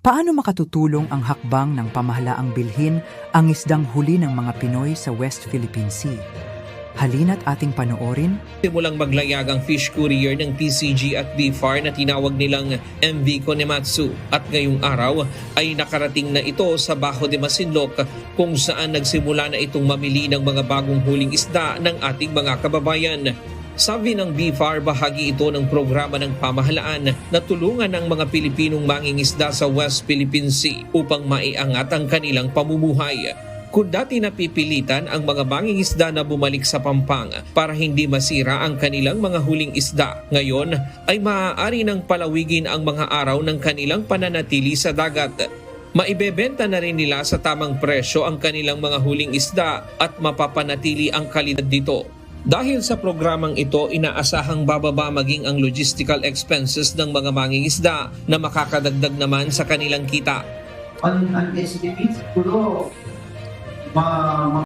Paano makatutulong ang hakbang ng pamahalaang bilhin ang isdang huli ng mga Pinoy sa West Philippine Sea? Halina't ating panoorin Simulang maglayag ang fish courier ng PCG at BFAR na tinawag nilang MV Konematsu at ngayong araw ay nakarating na ito sa Bajo de Masinloc kung saan nagsimula na itong mamili ng mga bagong huling isda ng ating mga kababayan. Sabi ng BFAR, bahagi ito ng programa ng pamahalaan na tulungan ng mga Pilipinong mangingisda sa West Philippine Sea upang maiangat ang kanilang pamumuhay. Kung dati napipilitan ang mga mangingisda na bumalik sa Pampanga para hindi masira ang kanilang mga huling isda, ngayon ay maaari ng palawigin ang mga araw ng kanilang pananatili sa dagat. Maibebenta na rin nila sa tamang presyo ang kanilang mga huling isda at mapapanatili ang kalidad dito. Dahil sa programang ito, inaasahang bababa maging ang logistical expenses ng mga mangingisda na makakadagdag naman sa kanilang kita. on an estimate siguro mga